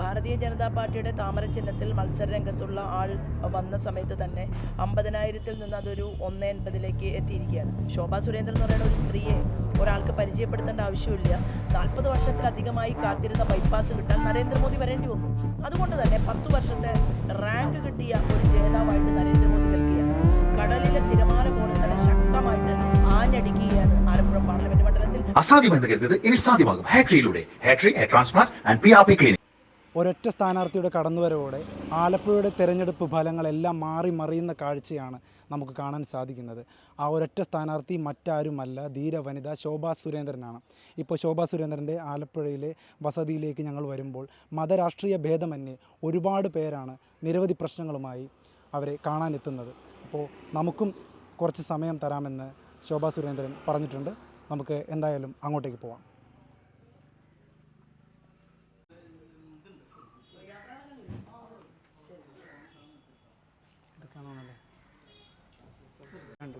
ഭാരതീയ ജനതാ പാർട്ടിയുടെ താമര ചിഹ്നത്തിൽ മത്സര രംഗത്തുള്ള ആൾ വന്ന സമയത്ത് തന്നെ അമ്പതിനായിരത്തിൽ നിന്ന് അതൊരു ഒന്ന് എൺപതിലേക്ക് എത്തിയിരിക്കുകയാണ്. ശോഭാ സുരേന്ദ്രൻ എന്ന് പറയുന്ന ഒരു സ്ത്രീയെ ഒരാൾക്ക് പരിചയപ്പെടുത്തേണ്ട ആവശ്യമില്ല. നാൽപ്പത് വർഷത്തിലധികമായി കാത്തിരുന്ന ബൈപ്പാസ് കിട്ടാൻ നരേന്ദ്രമോദി വരേണ്ടി വന്നു. അതുകൊണ്ട് തന്നെ പത്ത് വർഷത്തെ റാങ്ക് കിട്ടിയ ഒരു ജേതാവായിട്ട് നരേന്ദ്രമോദി നിൽക്കുകയാണ്. കടലിലെ തിരമാല പോലെ തന്നെ ശക്തമായിട്ട് ആഞ്ഞടിക്കുകയാണ് ആലപ്പുഴ പാർലമെന്റ് മണ്ഡലത്തിൽ. അസാധ്യമെന്ന് കരുതിയത് ഇനി സാധ്യമാകും. ഹാട്രിയിലൂടെ ഹാട്രി hair transplant and P R P clinic ഒരൊറ്റ സ്ഥാനാർത്ഥിയുടെ കടന്നുവരവോടെ ആലപ്പുഴയുടെ തെരഞ്ഞെടുപ്പ് ഫലങ്ങളെല്ലാം മാറി മറിയുന്ന കാഴ്ചയാണ് നമുക്ക് കാണാൻ സാധിക്കുന്നത്. ആ ഒരൊറ്റ സ്ഥാനാർത്ഥി മറ്റാരുമല്ല ധീര വനിത ശോഭാ സുരേന്ദ്രനാണ്. ഇപ്പോൾ ശോഭാ സുരേന്ദ്രന്റെ ആലപ്പുഴയിലെ വസതിയിലേക്ക് ഞങ്ങൾ വരുമ്പോൾ മതരാഷ്ട്രീയ ഭേദമന്യേ ഒരുപാട് പേരാണ് നിരവധി പ്രശ്നങ്ങളുമായി അവരെ കാണാനെത്തുന്നത്. അപ്പോൾ നമുക്കും കുറച്ച് സമയം തരാമെന്ന് ശോഭാ സുരേന്ദ്രൻ പറഞ്ഞിട്ടുണ്ട്. നമുക്ക് എന്തായാലും അങ്ങോട്ടേക്ക് പോവാം.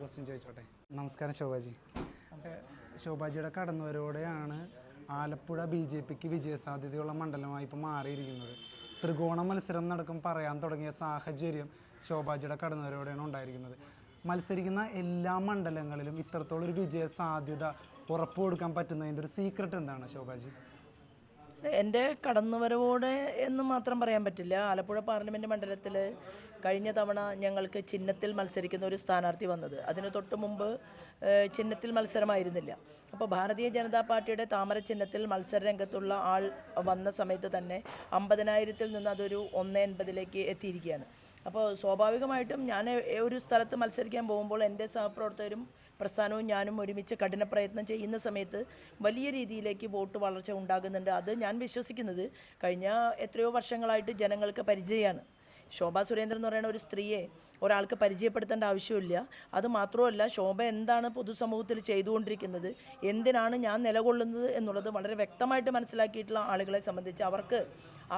ക്വസ്റ്റ്യൻ ചോദിച്ചോട്ടെ? നമസ്കാരം ശോഭാജി. ശോഭാജിയുടെ കടന്നുവരോടെയാണ് ആലപ്പുഴ ബി ജെ പിക്ക് വിജയസാധ്യതയുള്ള മണ്ഡലമായി ഇപ്പോൾ മാറിയിരിക്കുന്നത്. ത്രികോണ മത്സരം നടക്കും പറയാൻ തുടങ്ങിയ സാഹചര്യം ശോഭാജിയുടെ കടന്നുവരോടെയാണ് ഉണ്ടായിരിക്കുന്നത്. മത്സരിക്കുന്ന എല്ലാ മണ്ഡലങ്ങളിലും ഇത്രത്തോളം ഒരു വിജയ സാധ്യത ഉറപ്പ് കൊടുക്കാൻ പറ്റുന്നതിന്റെ ഒരു സീക്രട്ട് എന്താണ് ശോഭാജി? എന്റെ കടന്നുവരവോടെ എന്ന് മാത്രം പറയാൻ പറ്റില്ല. ആലപ്പുഴ പാർലമെന്റ് മണ്ഡലത്തിൽ കഴിഞ്ഞ തവണ ഞങ്ങൾക്ക് ചിഹ്നത്തിൽ മത്സരിക്കുന്ന ഒരു സ്ഥാനാർത്ഥി വന്നത്. അതിന് തൊട്ട് മുമ്പ് ചിഹ്നത്തിൽ മത്സരമായിരുന്നില്ല. അപ്പോൾ ഭാരതീയ ജനതാ പാർട്ടിയുടെ താമര ചിഹ്നത്തിൽ മത്സര രംഗത്തുള്ള ആൾ വന്ന സമയത്ത് തന്നെ അമ്പതിനായിരത്തിൽ നിന്ന് അതൊരു ഒന്ന് എൺപതിലേക്ക് എത്തിയിരിക്കുകയാണ്. അപ്പോൾ സ്വാഭാവികമായിട്ടും ഞാൻ ഒരു സ്ഥലത്ത് മത്സരിക്കാൻ പോകുമ്പോൾ എന്റെ സഹപ്രവർത്തകരും പ്രസ്ഥാനവും ഞാനും ഒരുമിച്ച് കഠിന പ്രയത്നം ചെയ്യുന്ന സമയത്ത് വലിയ രീതിയിലേക്ക് വോട്ട് വളർച്ച ഉണ്ടാകുന്നുണ്ട്. അത് ഞാൻ വിശ്വസിക്കുന്നത്. കഴിഞ്ഞ എത്രയോ വർഷങ്ങളായിട്ട് ജനങ്ങൾക്ക് പരിചയമാണ്. ശോഭ സുരേന്ദ്രൻ എന്ന് പറയുന്ന ഒരു സ്ത്രീയെ ഒരാൾക്ക് പരിചയപ്പെടുത്തേണ്ട ആവശ്യമില്ല. അത് മാത്രമല്ല ശോഭ എന്താണ് പൊതുസമൂഹത്തിൽ ചെയ്തുകൊണ്ടിരിക്കുന്നത് എന്തിനാണ് ഞാൻ നിലകൊള്ളുന്നത് എന്നുള്ളത് വളരെ വ്യക്തമായിട്ട് മനസ്സിലാക്കിയിട്ടുള്ള ആളുകളെ സംബന്ധിച്ച് അവർക്ക്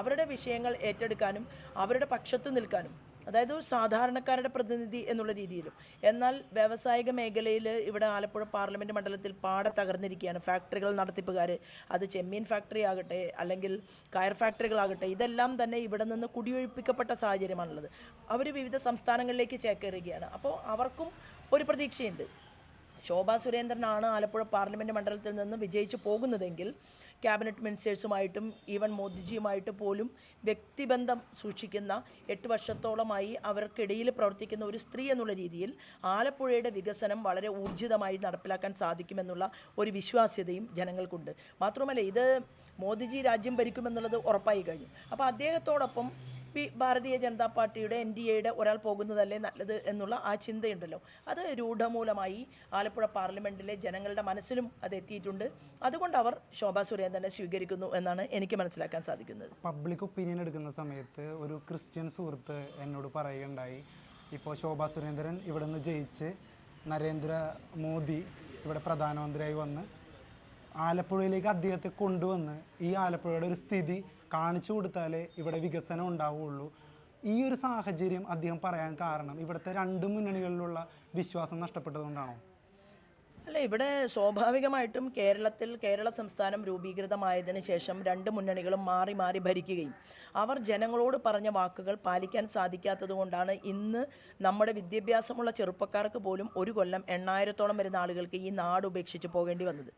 അവരുടെ വിഷയങ്ങൾ ഏറ്റെടുക്കാനും അവരുടെ പക്ഷത്ത് നിൽക്കാനും അതായത് ഒരു സാധാരണക്കാരുടെ പ്രതിനിധി എന്നുള്ള രീതിയിലും. എന്നാൽ വ്യാവസായിക മേഖലയിൽ ഇവിടെ ആലപ്പുഴ പാർലമെന്റ് മണ്ഡലത്തിൽ പാടെ തകർന്നിരിക്കുകയാണ്. ഫാക്ടറികൾ നടത്തിപ്പുകാർ അത് ചെമ്മീൻ ഫാക്ടറി ആകട്ടെ അല്ലെങ്കിൽ കയർ ഫാക്ടറികളാകട്ടെ ഇതെല്ലാം തന്നെ ഇവിടെ നിന്ന് കുടിയൊഴിപ്പിക്കപ്പെട്ട സാഹചര്യമാണുള്ളത്. അവർ വിവിധ സംസ്ഥാനങ്ങളിലേക്ക് ചേക്കേറുകയാണ്. അപ്പോൾ അവർക്കും ഒരു പ്രതീക്ഷയുണ്ട്. ശോഭാ സുരേന്ദ്രനാണ് ആലപ്പുഴ പാർലമെന്റ് മണ്ഡലത്തിൽ നിന്ന് വിജയിച്ചു പോകുന്നതെങ്കിൽ ക്യാബിനറ്റ് മിനിസ്റ്റേഴ്സുമായിട്ടും ഈവൻ മോദിജിയുമായിട്ട് പോലും വ്യക്തിബന്ധം സൂക്ഷിക്കുന്ന എട്ട് വർഷത്തോളമായി അവർക്കിടയിൽ പ്രവർത്തിക്കുന്ന ഒരു സ്ത്രീ എന്നുള്ള രീതിയിൽ ആലപ്പുഴയുടെ വികസനം വളരെ ഊർജിതമായി നടപ്പിലാക്കാൻ സാധിക്കുമെന്നുള്ള ഒരു വിശ്വാസ്യതയും ജനങ്ങൾക്കുണ്ട്. മാത്രമല്ല ഇത് മോദിജി രാജ്യം ഭരിക്കുമെന്നുള്ളത് ഉറപ്പായി കഴിഞ്ഞു. അപ്പോൾ അദ്ദേഹത്തോടൊപ്പം പി ഭാരതീയ ജനതാ പാർട്ടിയുടെ എൻ ഡി എയുടെ ഒരാൾ പോകുന്നതല്ലേ നല്ലത് എന്നുള്ള ആ ചിന്തയുണ്ടല്ലോ. അത് രൂഢമൂലമായി ആലപ്പുഴ പാർലമെന്റിലെ ജനങ്ങളുടെ മനസ്സിലും അത് എത്തിയിട്ടുണ്ട്. അതുകൊണ്ട് അവർ ശോഭാ സുരേന്ദ്രനെ സ്വീകരിക്കുന്നു എന്നാണ് എനിക്ക് മനസ്സിലാക്കാൻ സാധിക്കുന്നത്. പബ്ലിക് ഒപ്പീനിയൻ എടുക്കുന്ന സമയത്ത് ഒരു ക്രിസ്ത്യൻ സുഹൃത്ത് എന്നോട് പറയുകയുണ്ടായി ഇപ്പോൾ ശോഭാ സുരേന്ദ്രൻ ഇവിടെ നിന്ന് ജയിച്ച് നരേന്ദ്ര മോദി ഇവിടെ പ്രധാനമന്ത്രിയായി വന്ന് ആലപ്പുഴയിലേക്ക് അദ്ദേഹത്തെ കൊണ്ടുവന്ന് ഈ ആലപ്പുഴയുടെ ഒരു സ്ഥിതി കാണിച്ചു കൊടുത്താലേ ഇവിടെ വികസനം ഉണ്ടാവുകയുള്ളൂ. ഈ ഒരു സാഹചര്യം അദ്ദേഹം പറയാൻ കാരണം ഇവിടുത്തെ രണ്ട് മുന്നണികളിലുള്ള വിശ്വാസം നഷ്ടപ്പെട്ടതുകൊണ്ടാണോ? അല്ല ഇവിടെ സ്വാഭാവികമായിട്ടും കേരളത്തിൽ കേരള സംസ്ഥാനം രൂപീകൃതമായതിന് ശേഷം രണ്ട് മുന്നണികളും മാറി മാറി ഭരിക്കുകയും അവർ ജനങ്ങളോട് പറഞ്ഞ വാക്കുകൾ പാലിക്കാൻ സാധിക്കാത്തത് കൊണ്ടാണ് ഇന്ന് നമ്മുടെ വിദ്യാഭ്യാസമുള്ള ചെറുപ്പക്കാർക്ക് പോലും ഒരു കൊല്ലം എണ്ണായിരത്തോളം വരുന്ന ആളുകൾക്ക് ഈ നാട് ഉപേക്ഷിച്ച് പോകേണ്ടി വന്നത്.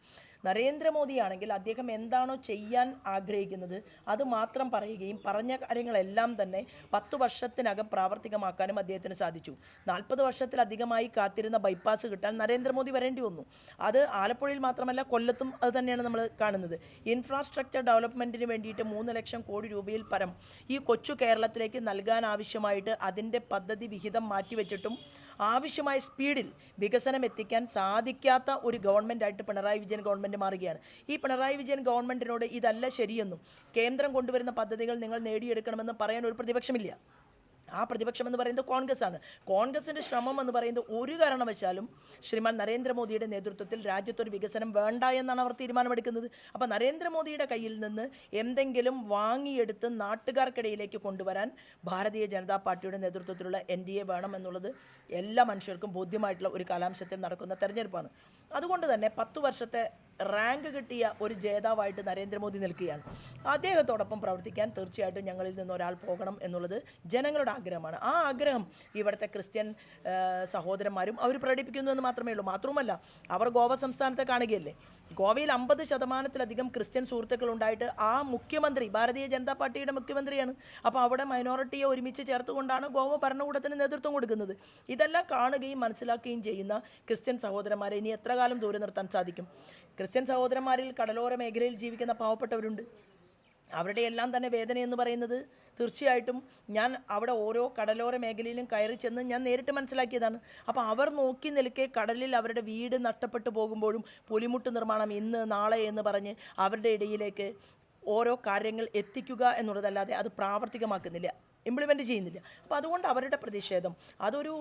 നരേന്ദ്രമോദിയാണെങ്കിൽ അദ്ദേഹം എന്താണോ ചെയ്യാൻ ആഗ്രഹിക്കുന്നത് അത് മാത്രം പറയുകയും പറഞ്ഞ കാര്യങ്ങളെല്ലാം തന്നെ പത്ത് വർഷത്തിനകം പ്രാവർത്തികമാക്കാനും അദ്ദേഹത്തിന് സാധിച്ചു. നാൽപ്പത് വർഷത്തിലധികമായി കാത്തിരുന്ന ബൈപ്പാസ് കിട്ടാൻ നരേന്ദ്രമോദി വരേണ്ടി വന്നു. അത് ആലപ്പുഴയിൽ മാത്രമല്ല കൊല്ലത്തും അത് തന്നെയാണ് നമ്മൾ കാണുന്നത്. ഇൻഫ്രാസ്ട്രക്ചർ ഡെവലപ്മെന്റിന് വേണ്ടിയിട്ട് മൂന്ന് ലക്ഷം കോടി രൂപയിൽ പരം ഈ കൊച്ചു കേരളത്തിലേക്ക് നൽകാൻ ആവശ്യമായിട്ട് അതിന്റെ പദ്ധതി വിഹിതം മാറ്റിവെച്ചിട്ടും ആവശ്യമായ സ്പീഡിൽ വികസനം എത്തിക്കാൻ സാധിക്കാത്ത ഒരു ഗവൺമെന്റായിട്ട് പിണറായി വിജയൻ ഗവൺമെന്റ് മാറുകയാണ്. ഈ പിണറായി വിജയൻ ഗവൺമെന്റിനോട് ഇതല്ല ശരിയെന്നും കേന്ദ്രം കൊണ്ടുവരുന്ന പദ്ധതികൾ നിങ്ങൾ നേടിയെടുക്കണമെന്നും പറയാൻ ഒരു പ്രതിപക്ഷമില്ല. ആ പ്രതിപക്ഷം എന്ന് പറയുന്നത് കോൺഗ്രസ് ആണ് കോൺഗ്രസിന്റെ ശ്രമം എന്ന് പറയുന്നത് ഒരു കാരണവശാലും ശ്രീമാൻ നരേന്ദ്രമോദിയുടെ നേതൃത്വത്തിൽ രാജ്യത്തൊരു വികസനം വേണ്ട എന്നാണ് അവർ തീരുമാനമെടുക്കുന്നത്. അപ്പോൾ നരേന്ദ്രമോദിയുടെ കയ്യിൽ നിന്ന് എന്തെങ്കിലും വാങ്ങിയെടുത്ത് നാട്ടുകാർക്കിടയിലേക്ക് കൊണ്ടുവരാൻ ഭാരതീയ ജനതാ പാർട്ടിയുടെ നേതൃത്വത്തിലുള്ള എൻ ഡി എ വേണം എന്നുള്ളത് എല്ലാ മനുഷ്യർക്കും ബോധ്യമായിട്ടുള്ള ഒരു കാലാംശത്തിൽ നടക്കുന്ന തെരഞ്ഞെടുപ്പാണ്. അതുകൊണ്ട് തന്നെ പത്തു വർഷത്തെ റാങ്ക് കിട്ടിയ ഒരു ജേതാവായിട്ട് നരേന്ദ്രമോദി നിൽക്കുകയാണ്. അദ്ദേഹത്തോടൊപ്പം പ്രവർത്തിക്കാൻ തീർച്ചയായിട്ടും ഞങ്ങളിൽ നിന്ന് ഒരാൾ പോകണം എന്നുള്ളത് ജനങ്ങളുടെ ആഗ്രഹമാണ്. ആ ആഗ്രഹം ഇവിടുത്തെ ക്രിസ്ത്യൻ സഹോദരന്മാരും അവർ പ്രകടിപ്പിക്കുന്നു എന്ന് മാത്രമേ ഉള്ളൂ. മാത്രവുമല്ല അവർ ഗോവ സംസ്ഥാനത്തെ കാണുകയല്ലേ? ഗോവയിൽ അമ്പത് ശതമാനത്തിലധികം ക്രിസ്ത്യൻ സുഹൃത്തുക്കൾ ഉണ്ടായിട്ട് ആ മുഖ്യമന്ത്രി ഭാരതീയ ജനതാ പാർട്ടിയുടെ മുഖ്യമന്ത്രിയാണ്. അപ്പോൾ അവിടെ മൈനോറിറ്റിയെ ഒരുമിച്ച് ചേർത്തുകൊണ്ടാണ് ഗോവ ഭരണകൂടത്തിന് നേതൃത്വം കൊടുക്കുന്നത്. ഇതെല്ലാം കാണുകയും മനസ്സിലാക്കുകയും ചെയ്യുന്ന ക്രിസ്ത്യൻ സഹോദരന്മാരെ ഇനി എത്ര കാലം ദൂരെ നിർത്താൻ സാധിക്കും? ക്രിസ്ത്യൻ സഹോദരന്മാരിൽ കടലോര മേഖലയിൽ ജീവിക്കുന്ന പാവപ്പെട്ടവരുണ്ട്. അവരുടെ എല്ലാം തന്നെ വേദന എന്ന് പറയുന്നത് തീർച്ചയായിട്ടും ഞാൻ അവിടെ ഓരോ കടലോര മേഖലയിലും കയറി ചെന്ന് ഞാൻ നേരിട്ട് മനസ്സിലാക്കിയതാണ്. അപ്പോൾ അവർ നോക്കി നിൽക്കെ കടലിൽ അവരുടെ വീട് നഷ്ടപ്പെട്ടു പോകുമ്പോഴും പുലിമുട്ട് നിർമ്മാണം ഇന്ന് നാളെ എന്ന് പറഞ്ഞ് അവരുടെ ഇടയിലേക്ക് ഓരോ കാര്യങ്ങൾ എത്തിക്കുക എന്നുള്ളതല്ലാതെ അത് പ്രാവർത്തികമാക്കുന്നില്ല ഇംപ്ലിമെന്റ് ചെയ്യുന്നില്ല. അപ്പോൾ അതുകൊണ്ട് അവരുടെ പ്രതിഷേധം അതൊരു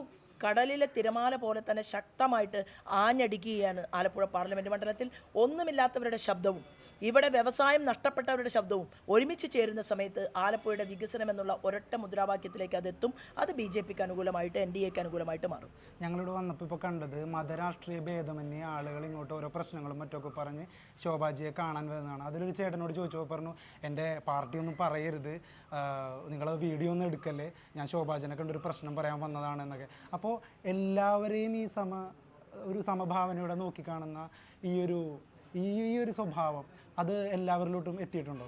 കടലിലെ തിരമാല പോലെ തന്നെ ശക്തമായിട്ട് ആഞ്ഞടിക്കുകയാണ് ആലപ്പുഴ പാർലമെന്റ് മണ്ഡലത്തിൽ. ഒന്നുമില്ലാത്തവരുടെ ശബ്ദവും ഇവിടെ വ്യവസായം നഷ്ടപ്പെട്ടവരുടെ ശബ്ദവും ഒരുമിച്ച് ചേരുന്ന സമയത്ത് ആലപ്പുഴയുടെ വികസനം എന്നുള്ള ഒരൊറ്റ മുദ്രാവാക്യത്തിലേക്ക് അതെത്തും അത് ബി ജെ പിക്ക് അനുകൂലമായിട്ട് എൻ ഡി എക്ക് അനുകൂലമായിട്ട് മാറും. ഞങ്ങളിവിടെ വന്നപ്പോൾ ഇപ്പോൾ കണ്ടത് മതരാഷ്ട്രീയ ഭേദമന്യേ ആളുകൾ ഇങ്ങോട്ട് ഓരോ പ്രശ്നങ്ങളും മറ്റൊക്കെ പറഞ്ഞ് ശോഭാജിയെ കാണാൻ വരുന്നതാണ്. അതിലൊരു ചേട്ടനോട് ചോദിച്ചപ്പോൾ പറഞ്ഞു എന്റെ പാർട്ടി ഒന്നും പറയരുത്. നിങ്ങൾ വീഡിയോ ഒന്നും എടുക്കല്ലേ? ഞാൻ ശോഭാജിനെ കണ്ട് ഒരു പ്രശ്നം പറയാൻ വന്നതാണ് എന്നൊക്കെ. അപ്പോൾ എല്ലാവരെയും ഈ സമ ഒരു സമഭാവനയോടെ നോക്കിക്കാണുന്ന ഈ ഒരു ഈ ഒരു സ്വഭാവം അത് എല്ലാവരിലോട്ടും എത്തിയിട്ടുണ്ടോ?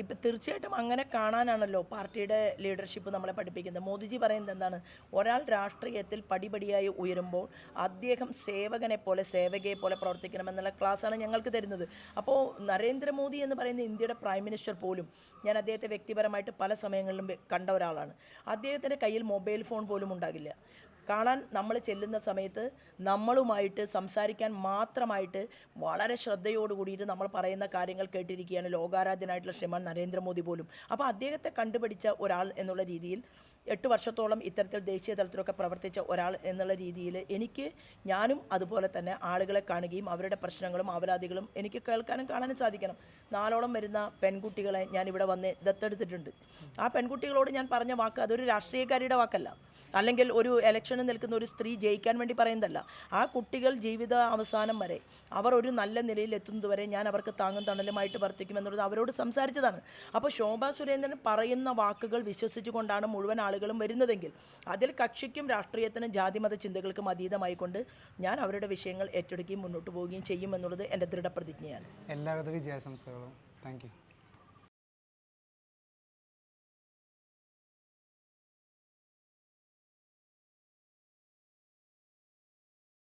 ഇപ്പം തീർച്ചയായിട്ടും അങ്ങനെ കാണാനാണല്ലോ പാർട്ടിയുടെ ലീഡർഷിപ്പ് നമ്മളെ പഠിപ്പിക്കുന്നത്. മോദിജി പറയുന്നത് എന്താണ്? ഒരാൾ രാഷ്ട്രീയത്തിൽ പടിപടിയായി ഉയരുമ്പോൾ അദ്ദേഹം സേവകനെ പോലെ സേവകയെ പോലെ പ്രവർത്തിക്കണം പ്രവർത്തിക്കണമെന്നുള്ള ക്ലാസ്സാണ് ഞങ്ങൾക്ക് തരുന്നത്. അപ്പോൾ നരേന്ദ്രമോദി എന്ന് പറയുന്ന ഇന്ത്യയുടെ പ്രൈം മിനിസ്റ്റർ പോലും ഞാൻ അദ്ദേഹത്തെ വ്യക്തിപരമായിട്ട് പല സമയങ്ങളിലും കണ്ട ഒരാളാണ്. അദ്ദേഹത്തിന്റെ കയ്യിൽ മൊബൈൽ ഫോൺ പോലും ഉണ്ടാകില്ല. കാണാൻ നമ്മൾ ചെല്ലുന്ന സമയത്ത് നമ്മളുമായിട്ട് സംസാരിക്കാൻ മാത്രമായിട്ട് വളരെ ശ്രദ്ധയോട് കൂടിയിട്ട് നമ്മൾ പറയുന്ന കാര്യങ്ങൾ കേട്ടിരിക്കുകയാണ്. ലോകാരാധ്യനായിട്ടുള്ള ശ്രീമാൻ നരേന്ദ്രമോദി പോലും. അപ്പോൾ അദ്ദേഹത്തെ കണ്ടുപിടിച്ച ഒരാൾ എന്നുള്ള രീതിയിൽ എട്ട് വർഷത്തോളം ഇത്തരത്തിൽ ദേശീയ തലത്തിലൊക്കെ പ്രവർത്തിച്ച ഒരാൾ എന്നുള്ള രീതിയിൽ എനിക്ക് ഞാനും അതുപോലെ തന്നെ ആളുകളെ കാണുകയും അവരുടെ പ്രശ്നങ്ങളും അവലാദികളും എനിക്ക് കേൾക്കാനും കാണാനും സാധിക്കണം. നാലോളം വരുന്ന പെൺകുട്ടികളെ ഞാൻ ഇവിടെ വന്ന് ദത്തെടുത്തിട്ടുണ്ട്. ആ പെൺകുട്ടികളോട് ഞാൻ പറഞ്ഞ വാക്ക് അതൊരു രാഷ്ട്രീയക്കാരിയുടെ വാക്കല്ല. അല്ലെങ്കിൽ ഒരു ഇലക്ഷന് നിൽക്കുന്ന ഒരു സ്ത്രീ ജയിക്കാൻ വേണ്ടി പറയുന്നതല്ല. ആ കുട്ടികൾ ജീവിത അവസാനം വരെ അവർ ഒരു നല്ല നിലയിൽ എത്തുന്നതുവരെ ഞാൻ അവർക്ക് താങ്ങും തണലുമായിട്ട് വർത്തിക്കുമെന്നുള്ളത് അവരോട് സംസാരിച്ചതാണ്. അപ്പോൾ ശോഭാ സുരേന്ദ്രൻ പറയുന്ന വാക്കുകൾ വിശ്വസിച്ചുകൊണ്ടാണ് മുഴുവൻ ആളുകളും വരുന്നതെങ്കിൽ അതിൽ കക്ഷിക്കും രാഷ്ട്രീയത്തിനും ജാതിമത ചിന്തകൾക്കും അതീതമായിക്കൊണ്ട് ഞാൻ അവരുടെ വിഷയങ്ങൾ ഏറ്റെടുക്കുകയും മുന്നോട്ട് പോവുകയും ചെയ്യുമെന്നുള്ളത് എന്റെ ദൃഢപ്രതിജ്ഞയാണ്. എല്ലാവിധ വിജയാശംസകളും. താങ്ക്